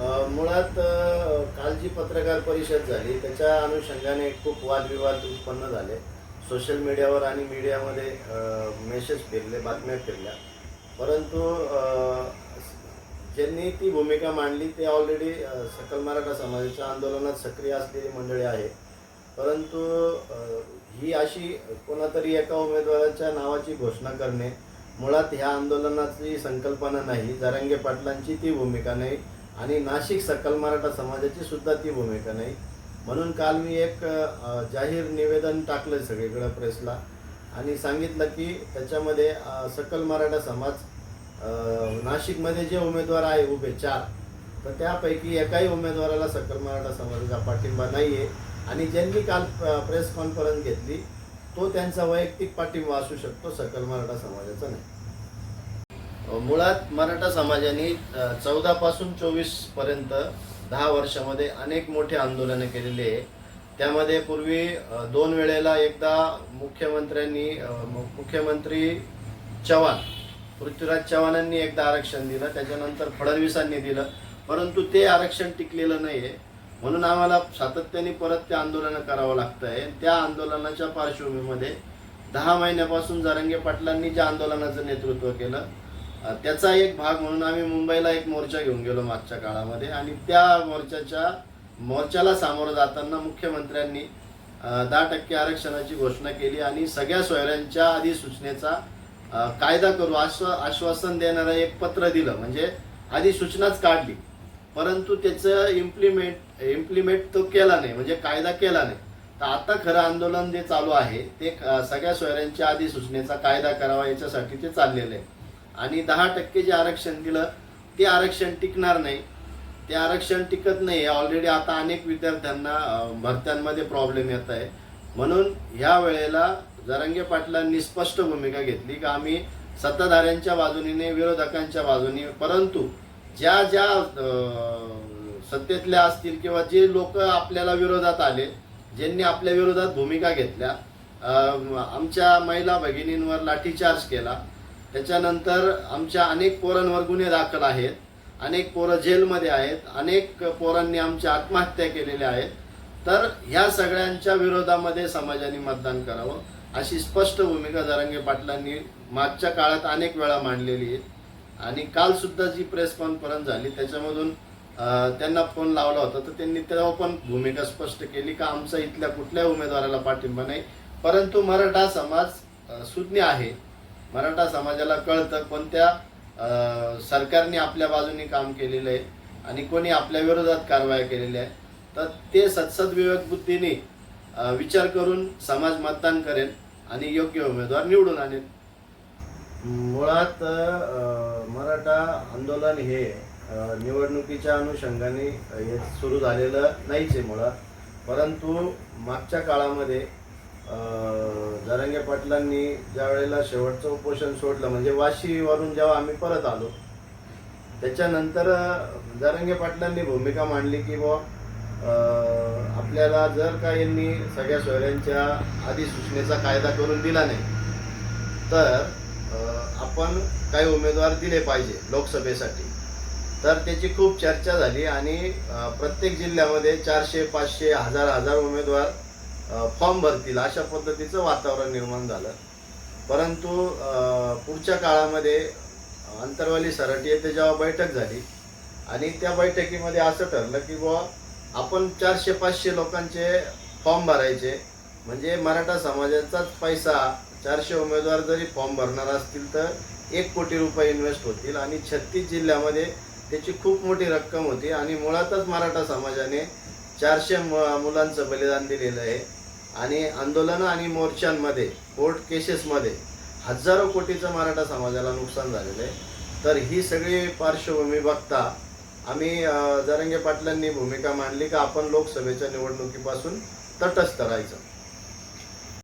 मुळात काल जी पत्रकार परिषद झाली त्याच्या अनुषंगाने खूप वादविवाद उत्पन्न झाले. सोशल मीडियावर आणि मीडियामध्ये मेसेज फिरले बातम्या फिरल्या. परंतु ज्यांनी ती भूमिका मांडली ते ऑलरेडी सकल मराठा समाजाच्या आंदोलनात सक्रिय असलेली मंडळी आहे परंतु ही अशी कोणातरी एका उमेदवाराच्या नावाची घोषणा करणे मुळात ह्या आंदोलनाची संकल्पना नाही. जरांगे पाटलांची ती भूमिका नाही. आणि नाशिक सकल मराठा समाजाची सुद्धा ती भूमिका नाही. म्हणून काल मी एक जाहीर निवेदन टाकलं सगळीकडं प्रेसला आणि सांगितलं की त्याच्यामध्ये सकल मराठा समाज नाशिकमध्ये जे उमेदवार आहे उभे चार तर त्यापैकी एकाही उमेदवाराला सकल मराठा समाजाचा पाठिंबा नाही आहे आणि ज्यांनी काल प्रेस कॉन्फरन्स घेतली तो त्यांचा वैयक्तिक पाठिंबा असू शकतो सकल मराठा समाजाचा नाही. मुळात मराठा समाजाने चौदा पासून चोवीसपर्यंत दहा वर्षामध्ये अनेक मोठे आंदोलनं केलेली आहे. त्यामध्ये पूर्वी दोन वेळेला एकदा मुख्यमंत्र्यांनी मुख्यमंत्री चव्हाण पृथ्वीराज चव्हाणांनी एकदा आरक्षण दिलं. त्याच्यानंतर फडणवीसांनी दिलं. परंतु ते आरक्षण टिकलेलं नाही आहे म्हणून आम्हाला सातत्याने परत ते आंदोलनं करावं लागतं आहे त्या आंदोलनाच्या पार्श्वभूमीमध्ये दहा महिन्यापासून जारंगे पाटलांनी ज्या आंदोलनाचं नेतृत्व केलं त्याचा एक भाग म्हणून आम्ही मुंबईला एक मोर्चा घेऊन गेलो मागच्या काळामध्ये. आणि त्या मोर्चाच्या मोर्चाला सामोरं जाताना मुख्यमंत्र्यांनी दहा टक्के आरक्षणाची घोषणा केली आणि सगळ्या सोयऱ्यांच्या अधिसूचनेचा कायदा करू आश्वा आश्वासन देणारं एक पत्र दिलं. म्हणजे अधिसूचनाच काढली. परंतु त्याचं इम्प्लिमेंट इम्प्लिमेंट तो केला नाही. म्हणजे कायदा केला नाही. तर आता खरं आंदोलन जे चालू आहे ते सगळ्या सोयऱ्यांच्या अधिसूचनेचा कायदा करावा याच्यासाठी ते चाललेलं आहे. आणि दहा टक्के जे आरक्षण दिलं ते आरक्षण टिकणार नाही. ते आरक्षण टिकत नाही. ऑलरेडी आता अनेक विद्यार्थ्यांना भरत्यांमध्ये प्रॉब्लेम येत आहे. म्हणून ह्या वेळेला जरांगे पाटलांनी स्पष्ट भूमिका घेतली की आम्ही सत्ताधाऱ्यांच्या बाजूने विरोधकांच्या बाजूने परंतु ज्या ज्या सत्तेतल्या असतील किंवा जे लोक आपल्याला विरोधात आले ज्यांनी आपल्या विरोधात भूमिका घेतल्या आमच्या महिला भगिनींवर लाठीचार्ज केला त्याच्यानंतर आमच्या अनेक पोरांवर गुन्हे दाखल आहेत अनेक पोरं जेलमध्ये आहेत अनेक पोरांनी आमच्या आत्महत्या केलेल्या आहेत. तर ह्या सगळ्यांच्या विरोधामध्ये समाजाने मतदान करावं अशी स्पष्ट भूमिका जरांगे पाटलांनी मागच्या काळात अनेक वेळा मांडलेली आहे. आणि काल सुद्धा जी प्रेस कॉन्फरन्स झाली त्याच्यामधून त्यांना फोन लावला होता. तर त्यांनी तेव्हा पण भूमिका स्पष्ट केली का आमचा इथल्या कुठल्या उमेदवाराला पाठिंबा नाही. परंतु मराठा समाज सुज्ञ आहे. मराठा समाजाला कळतं कोणत्या सरकारने आपल्या बाजूने काम केलेलं आहे आणि कोणी आपल्या विरोधात कारवाया केलेल्या आहे तर ते सत्सद विवेक बुद्धीने विचार करून समाज मतदान करेल आणि योग्य उमेदवार निवडून आणेल. मुळात मराठा आंदोलन हे निवडणुकीच्या अनुषंगाने हे सुरू झालेलं नाहीच आहे मुळात. परंतु मागच्या काळामध्ये अं, पाटलांनी ज्या वेळेला शेवटचं उपोषण सोडलं म्हणजे वाशीवरून जेव्हा आम्ही परत आलो त्याच्यानंतर जारंगे पाटलांनी भूमिका मांडली की बुवा आपल्याला जर का यांनी सगळ्या सोयऱ्यांच्या अधिसूचनेचा कायदा करून दिला नाही तर आपण काही उमेदवार दिले पाहिजे लोकसभेसाठी. तर त्याची खूप चर्चा झाली आणि प्रत्येक जिल्ह्यामध्ये चारशे पाचशे हजार हजार उमेदवार फॉर्म भरतील अशा पद्धतीचं वातावरण निर्माण झालं. परंतु पुढच्या काळामध्ये अंतरवाली सराटी येथे जेव्हा बैठक झाली आणि त्या बैठकीमध्ये असं ठरलं की बुवा आपण चारशे पाचशे लोकांचे फॉर्म भरायचे. म्हणजे मराठा समाजाचाच पैसा चारशे उमेदवार जरी फॉर्म भरणार असतील तर एक कोटी रुपये इन्व्हेस्ट होतील आणि छत्तीस जिल्ह्यामध्ये त्याची खूप मोठी रक्कम होती आणि मुळातच मराठा समाजाने चारशे मु- मुलांचं बलिदान दिलेलं आहे. आणि आंदोलनं आणि मोर्चांमध्ये कोर्ट केसेसमध्ये हजारो कोटीचं मराठा समाजाला नुकसान झालेलं आहे. तर ही सगळी पार्श्वभूमी बघता आम्ही जरंगे पाटलांनी भूमिका मांडली का आपण लोकसभेच्या निवडणुकीपासून तटस्थ राहायचं.